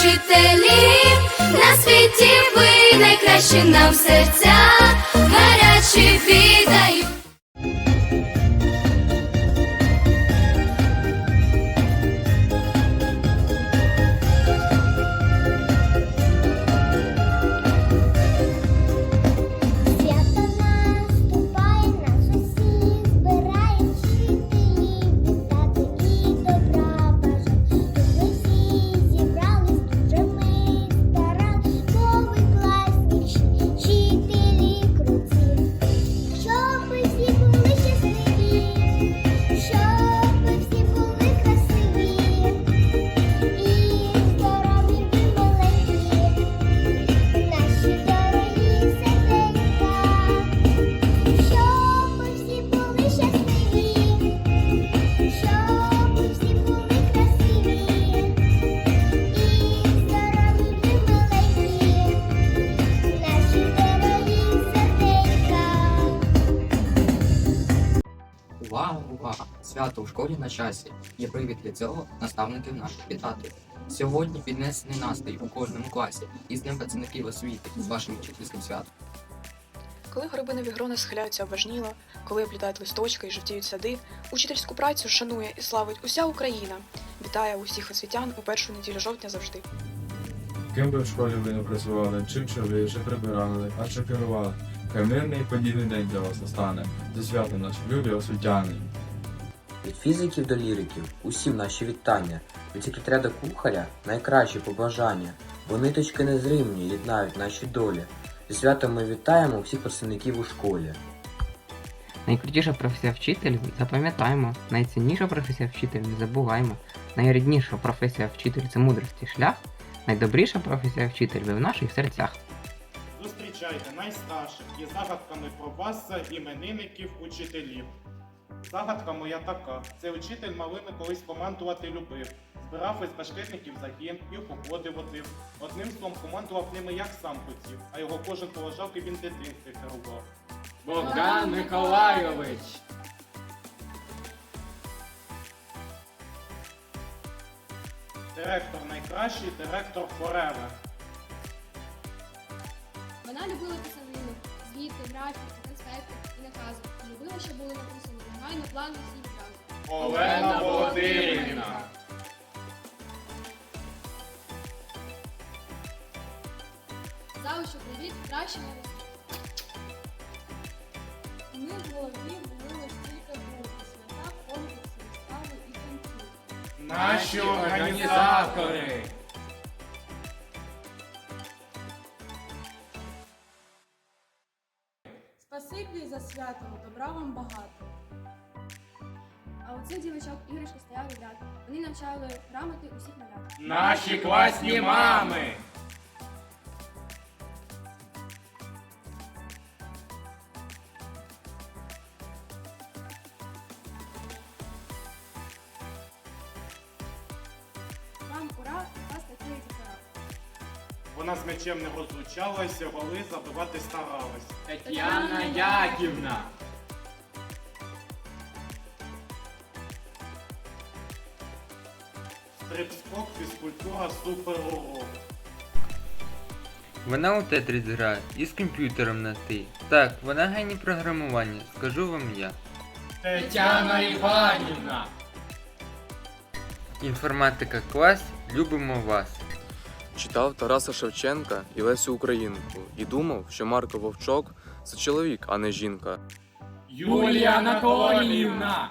вчителі, на світі ви найкращі нам серця, гарячі віддають. Свято у школі на часі. Є привід для цього наставників наших вітати. Сьогодні піднесений настрій у кожному класі і з Днем працівників освіти з вашим вчительським святом. Коли горобинові грони схиляються обважніло, коли облітають листочки і жовтіють сади, учительську працю шанує і славить уся Україна. Вітає усіх освітян у першу неділю жовтня завжди. Ким би в школі ви не працювали, чим чоли, чи прибирали, а чи керували. Хай мирний і подійний день для вас настане. Зі святом наші любі освітяни. Від фізиків до ліриків усім наші вітання. Від секретаря до кухаря найкращі побажання, бо ниточки незримні єднають наші долі. Зі святом ми вітаємо всіх працівників у школі. Найкрутіша професія вчитель запам'ятаємо. Найцінніша професія вчитель не забуваймо. Найрідніша професія вчитель це мудрості шлях. Найдобріша професія вчитель ви в наших серцях. Зустрічайте найстарших із загадками про вас іменинників учителів. Загадка моя така: це учитель малими колись командувати любив. Збирав із башкетників загін і в походи водив. Одним словом командував ними як сам хотів, а його кожен поважав і він дитинстві керував. Богдан Миколайович. Директор найкращий, директор Forever. Вона любила писанину, звіти, графіки, конспекти і накази. Любила, щоб були написані всі відразу. Олена Володимирівна. Завущо привіт, краще не вести. У в голові були тільки букви, свята, конкурси, вистави і танці. Наші організатори. Спасибі за свято, добра вам багато. Цих дівчат іграшки стояли ряд. Вони навчали грамоти усіх малят. Наші класні мами. Вам ура, у вас такі. Вона з мечем не розлучалася, голи забивати старалась. Тетяна Яківна. Стрип-спок, фізкультура, суперурок. Вона у Тетріс грає і з комп'ютером на ти. Так, вона геній програмування, скажу вам я. Тетяна Іванівна. Інформатика клас, любимо вас. Читав Тараса Шевченка і Лесю Українку і думав, що Марко Вовчок це чоловік, а не жінка. Юлія Анатоліївна.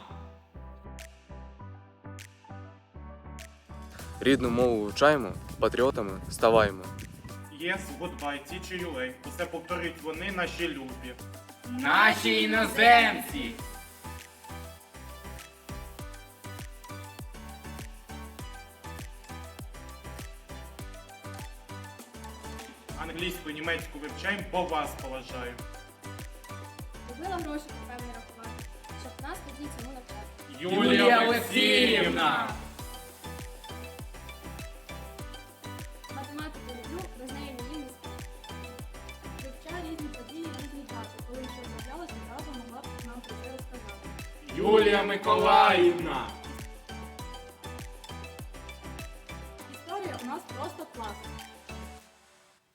Рідну мову вивчаємо, патріотами ставаймо. Yes, goodbye, teacher UA. Усе повторюють вони наші любі. Наші іноземці. Англійську, німецьку вивчаємо, бо вас поважаю. Купила гроші, певний рахувати, щоб нас тоді цьому навчати. Юлія Олексіївна. Юлія Миколаївна. Історія у нас просто клас.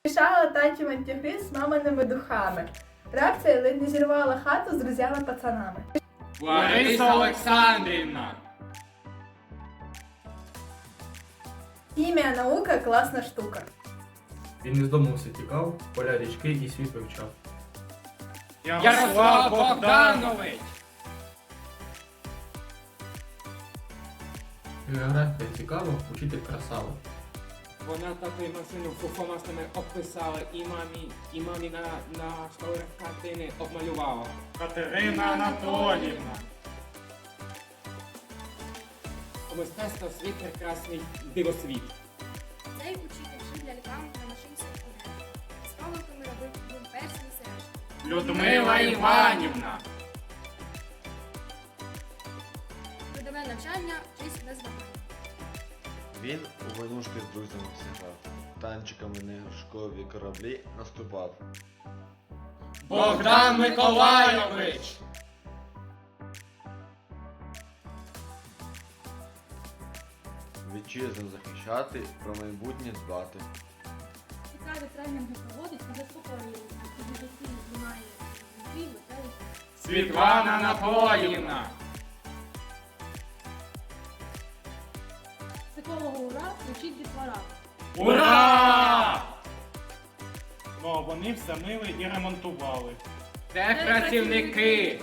Мішала танці мантюхи з маминими духами. Реакція ледь не зірвала хату з друзями пацанами. Лариса Олександрівна. Хімія наука класна штука. Він із дому все тікав, поля річки і світ вивчав. Ярослав Богданович. Географія цікава, учитель красава. Вона такою машину фуфомастами описала і мамі, і мамі на, на школах картини обмалювала. Катерина Анатоліївна. У мистецтва світ прекрасний дивосвіт. Цей учитель жив ляльками на машинці кулі. З пам'ятками робив персні сережки. Людмила Іванівна. Він у войнушки з друзями зіграв, танчиками на іграшкові кораблі наступав. Богдан Миколайович. Вітчизну захищати, про майбутнє дбати. Цікаві тренінги проводить заспокоює. І дітей знімає дві. Світлана Анатоліївна. Ура, дітвора. Ура! Ну вони все мили і ремонтували. Це працівники.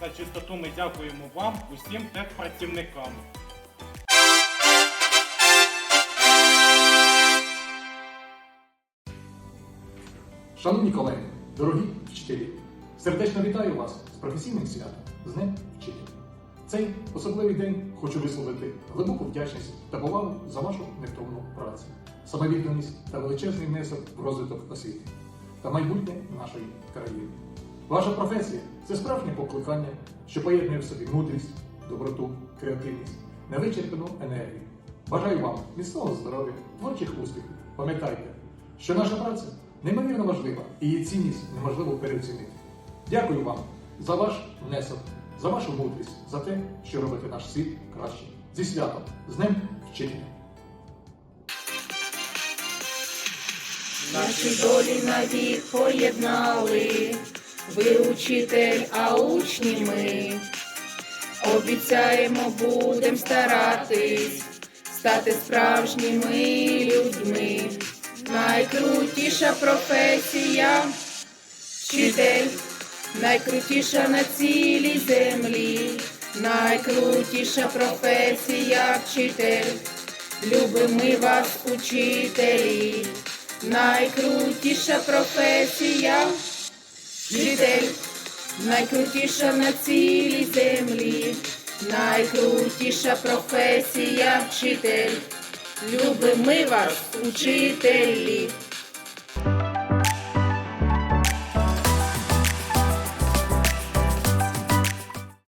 За чистоту ми дякуємо вам, усім техпрацівникам. Шановні колеги, дорогі вчителі, сердечно вітаю вас з професійним святом, з Днем вчителя. Цей особливий день хочу висловити глибоку вдячність та повагу за вашу невтомну працю, самовідданість та величезний внесок в розвиток освіти та майбутнє нашої країни. Ваша професія це справжнє покликання, що поєднує в собі мудрість, доброту, креативність, невичерпану енергію. Бажаю вам міцного здоров'я, творчих успіхів. Пам'ятайте, що наша праця неймовірно важлива і її цінність неможливо переоцінити. Дякую вам за ваш внесок, за вашу мудрість, за те, що робите наш світ кращим. Зі святом, з Днем вчителя! Наші долі навік поєднали, ви учитель, а учні ми. Обіцяємо, будем старатись, стати справжніми людьми. Найкрутіша професія, вчитель, найкрутіша на цілій землі, найкрутіша професія, вчитель. Любимо ми вас, учителі. Найкрутіша професія, вчитель, найкрутіша на цілій землі, найкрутіша професія, вчитель. Любимо ми вас, учителі.